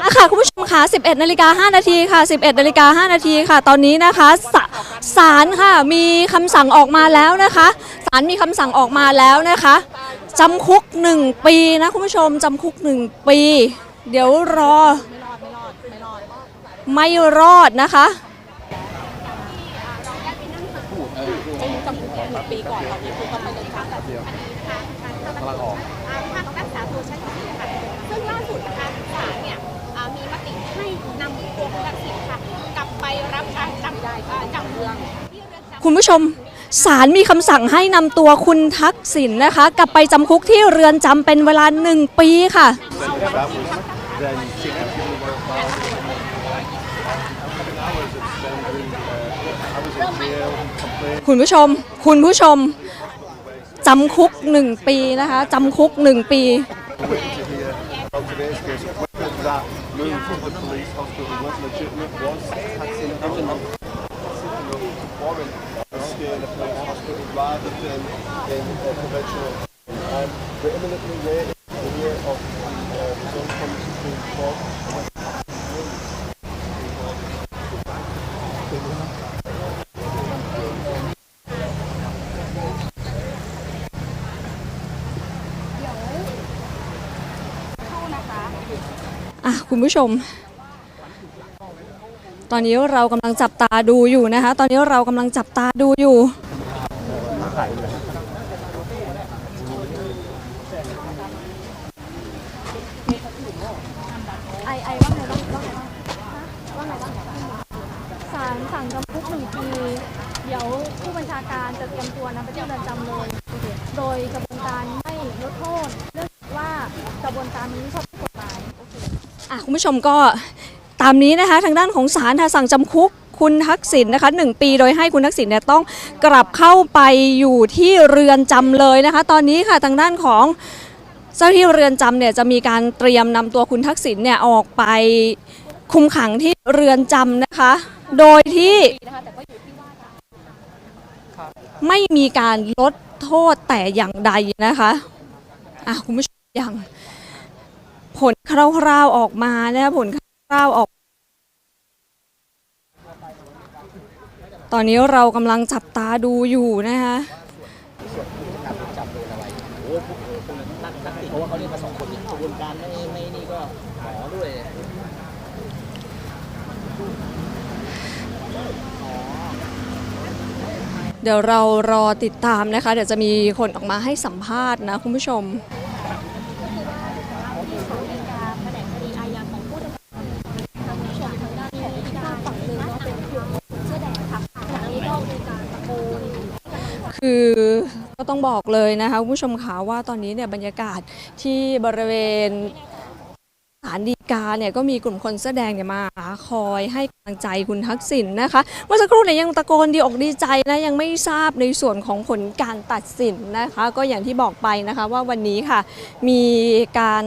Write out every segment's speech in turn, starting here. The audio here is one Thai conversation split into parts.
อะค่ะคุณผู้ชมค่ะ 11 นาฬิกา 5 นาทีค่ะ 11 นาฬิกา 5 นาทีค่ะ ตอนนี้นะคะศาศาลค่ะมีคำสั่งออกมาแล้วนะคะศาลมีคำสั่งออกมาแล้วนะคะจำคุก 1 ปีนะคุณผู้ชมจำคุก 1 ปี เดี๋ยวรอ ไม่รอดนะคะกำลังออกอ่าทางรักษาตัวชั้นสี่ค่ะ ซึ่งล่าสุดนะคะศาลเนี่ยอ่ามีมติให้นำตัวคุณทักษิณค่ะ กลับไปรับการจำได้จำเมืองที่เรือนจำ คุณผู้ชมศาลมีคำสั่งให้นำตัวคุณทักษิณนนะคะ กลับไปจำคุกที่เรือนจำเป็นเวลาหนึ่งปีค่ะ คุณผู้ชม คุณผู้ชมจำคุกหนึ่งปีนะคะจำคุกหนึ่งปี that move evidence warrant to stay in a police hospital rather than in a conventional. Um, we're imminently waiting to hear of the uh, result from the Supreme Court. อ่ะคุณผู้ชม ตอนนี้เรากำลังจับตาดูอยู่นะคะ ตอนนี้เรากำลังจับตาดูอยู่ ไอไอว่าไงบ้างว่าไงบ้างว่าไงบ้างศาลสั่งจำคุกหนึ่งปี เดี๋ยวผู้บัญชาการจะเตรียมตัวนำไปที่เรือนจำเลย โดยกระบวนการไม่ลดโทษเนื่องจากว่ากระบวนการนี้ชอบด้วยกฎหมาย อะคุณผู้ชมก็ ตามนี้นะคะทางด้านของศาลค่ะสั่งจำคุกคุณทักษิณนะคะหนึ่งปีโดยให้คุณทักษิณเนี่ยต้องกลับเข้าไปอยู่ที่เรือนจำเลยนะคะ ตอนนี้ค่ะทางด้านของเจ้าที่เรือนจำเนี่ยจะมีการเตรียมนำตัวคุณทักษิณเนี่ยออกไปคุมขังที่เรือนจำนะคะ โดยที่ไม่มีการลดโทษแต่อย่างใดนะคะอะคุณผู้ชมอย่างผลคร่าวๆออกมานะคะผลคร่าวๆออก ตอนนี้เรากำลังจับตาดูอยู่นะคะเดี๋ยวเรารอติดตามนะคะ เดี๋ยวจะมีคนออกมาให้สัมภาษณ์นะคุณผู้ชม คือก็ต้องบอกเลยนะคะคุณผู้ชมคะว่าตอนนี้เนี่ยบรรยากาศที่บริเวณศาลฎีกาเนี่ยก็มีกลุ่มคนเสื้อแดงเนี่ยมาคอยให้กำลังใจคุณทักษิณนะคะ เมื่อสักครู่เนี่ยยังตะโกนดีอกดีใจนะยังไม่ทราบในส่วนของผลการตัดสินนะคะ ก็อย่างที่บอกไปนะคะว่าวันนี้ค่ะมีการ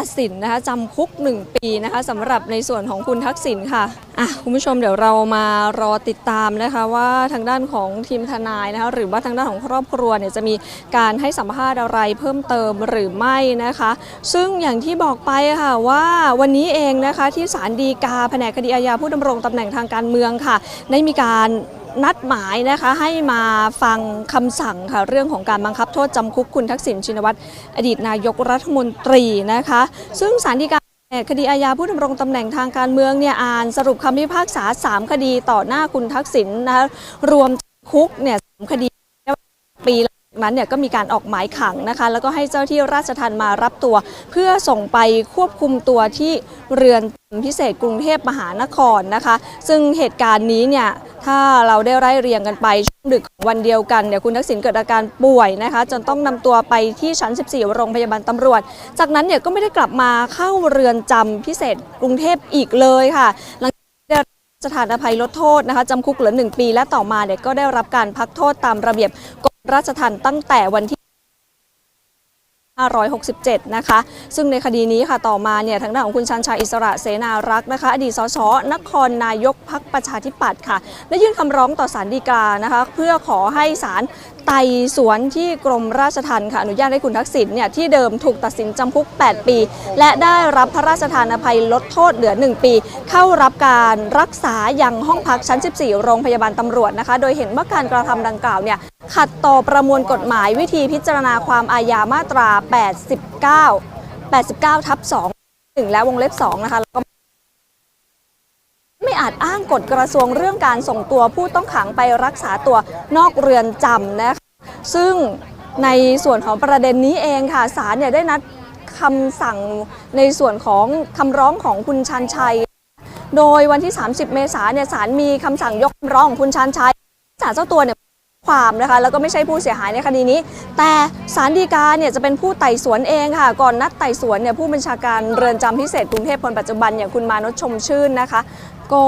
ตัดสินนะคะจำคุก 1 ปีนะคะสำหรับในส่วนของคุณทักษิณค่ะอะ คุณผู้ชมเดี๋ยวเรามารอติดตามนะคะว่าทางด้านของทีมทนายนะคะหรือว่าทางด้านของครอบครัวเนี่ยจะมีการให้สัมภาษณ์อะไรเพิ่มเติมหรือไม่นะคะ ซึ่งอย่างที่บอกไปค่ะว่าวันนี้เองนะคะที่ศาลฎีกาแผนกคดีอาญาผู้ดำรงตำแหน่งทางการเมืองค่ะ ได้มีการ นัดหมายนะคะให้มาฟังคำสั่งค่ะเรื่องของการบังคับโทษจำคุกคุณทักษิณชินวัตรอดีตนายกรัฐมนตรีนะคะ ซึ่งศาลฎีกาคดีอาญาผู้ดำรงตำแหน่งทางการเมืองเนี่ยอ่านสรุปคำพิพากษา 3 คดีต่อหน้าคุณทักษิณนะคะรวมจำคุกเนี่ยสามคดีปีละ นั้นเนี่ยก็มีการออกหมายขังนะคะ แล้วก็ให้เจ้าที่ราชทัณฑ์มารับตัว เพื่อส่งไปควบคุมตัวที่เรือนจำพิเศษกรุงเทพมหานครนะคะ ซึ่งเหตุการณ์นี้เนี่ยถ้าเราได้ไล่เรียงกันไปช่วงดึกวันเดียวกันเนี่ยคุณทักษิณเกิดอาการป่วยนะคะ จนต้องนำตัวไปที่ชั้น 14 โรงพยาบาลตำรวจ จากนั้นเนี่ยก็ไม่ได้กลับมาเข้าเรือนจำพิเศษกรุงเทพอีกเลยค่ะหลังจากสถานอภัยลดโทษนะคะจำคุกเหลือหนึ่งปีและต่อมาเนี่ยก็ได้รับการพักโทษตามระเบียบ ราชทัณฑ์ตั้งแต่วันที่ 567 นะคะ ซึ่งในคดีนี้ค่ะต่อมาเนี่ยทางด้านของคุณชันชัยอิสระเสนารักษ์นะคะ อดีตสสนครนายกพักประชาธิปัตย์ค่ะ ได้ยื่นคำร้องต่อศาลฎีกานะคะ เพื่อขอให้ศาลไต่สวนที่กรมราชทัณฑ์ค่ะอนุญาตให้คุณทักษิณเนี่ยที่เดิมถูกตัดสินจำคุก 8 ปี และได้รับพระราชทานอภัยลดโทษเหลือ 1 ปี เข้ารับการรักษาอยังห้องพักชั้น 14 โรงพยาบาลตำรวจนะคะ โดยเห็นว่าการกระทำดังกล่าวเนี่ย ขัดต่อประมวลกฎหมายวิธีพิจารณาความอาญามาตรา 89 89ทับ2 1และวงเล็บ2นะคะแล้วก็ไม่อาจอ้างกฎกระทรวงเรื่องการส่งตัวผู้ต้องขังไปรักษาตัวนอกเรือนจำนะคะซึ่งในส่วนของประเด็นนี้เองค่ะศาลเนี่ยได้นัดคำสั่งในส่วนของคำร้องของคุณชันชัย โดยวันที่ 30 เมษายนเนี่ยศาลมีคำสั่งยกคำร้องของคุณชันชัยศาลเจ้าตัวเนี่ย ความนะคะ แล้วก็ไม่ใช่ผู้เสียหายในคดีนี้ แต่ศาลฎีกาเนี่ยจะเป็นผู้ไต่สวนเองค่ะ ก่อนนัดไต่สวนเนี่ยผู้บัญชาการเรือนจำพิเศษกรุงเทพคนปัจจุบันอย่างคุณมานพชมชื่นนะคะ ก็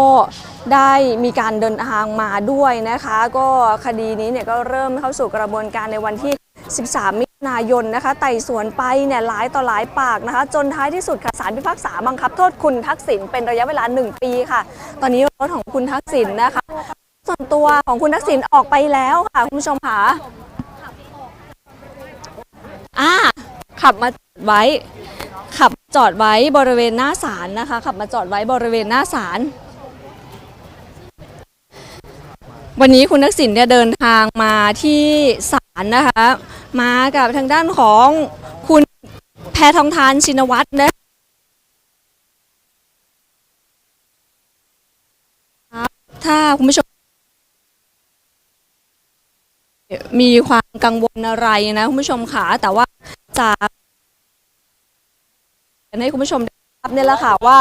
ได้มีการเดินทางมาด้วยนะคะ ก็คดีนี้เนี่ยก็เริ่มเข้าสู่กระบวนการในวันที่ 13 มิถุนายนนะคะ ไต่สวนไปเนี่ยหลายต่อหลายปากนะคะ จนท้ายที่สุดค่ะศาลพิพากษาบังคับโทษคุณทักษิณเป็นระยะเวลา 1 ปีค่ะ ตอนนี้รถของคุณทักษิณนะคะ ส่วนตัวของคุณทักษิณออกไปแล้วค่ะคุณผู้ชมค่ะอ่าขับมาจอดไว้ ขับจอดไว้บริเวณหน้าศาลนะคะ ขับมาจอดไว้บริเวณหน้าศาลวันนี้คุณทักษิณเนี่ยเดินทางมาที่ศาลนะคะ มากับทางด้านของคุณแพทองทานชินวัตรนะถ้าคุณผู้ชม มีความกังวลอะไรนะคุณผู้ชมค่ะแต่ว่าจากให้คุณผู้ชมได้ทราบเนี่ยแหละค่ะว่า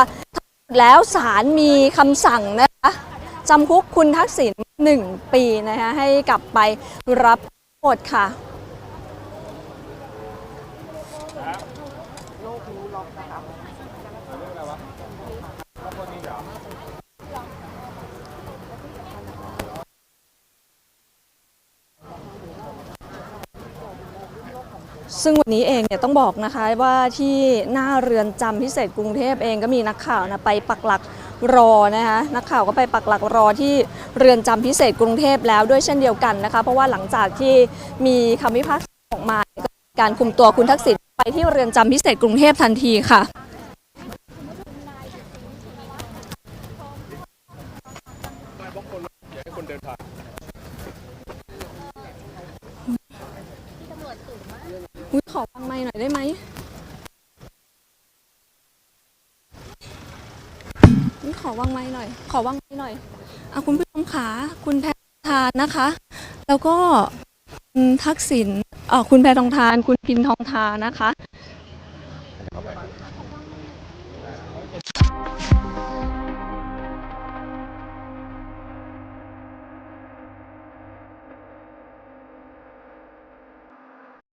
แล้วศาลมีคำสั่งนะคะจำคุกคุณทักษิณหนึ่งปีนะคะให้กลับไปรับโทษค่ะ ซึ่งวันนี้เองเนี่ยต้องบอกนะคะว่าที่หน้าเรือนจำพิเศษกรุงเทพเองก็มีนักข่าวนะไปปักหลักรอนะคะนักข่าวก็ไปปักหลักรอที่เรือนจำพิเศษกรุงเทพแล้วด้วยเช่นเดียวกันนะคะ เพราะว่าหลังจากที่มีคำพิพากษาออกมาก็การคุมตัวคุณทักษิณไปที่เรือนจำพิเศษกรุงเทพทันทีค่ะ อุ้ยขอฟังไม้หน่อยได้ไหมอุ๊ยขอวางไม้หน่อย ขอวางไม้หน่อยอะคุณผู้ชมขาคุณแพทานนะคะ แล้วก็ทักษิณเอ่อคุณแพทองทาน คุณพินทองทานะคะ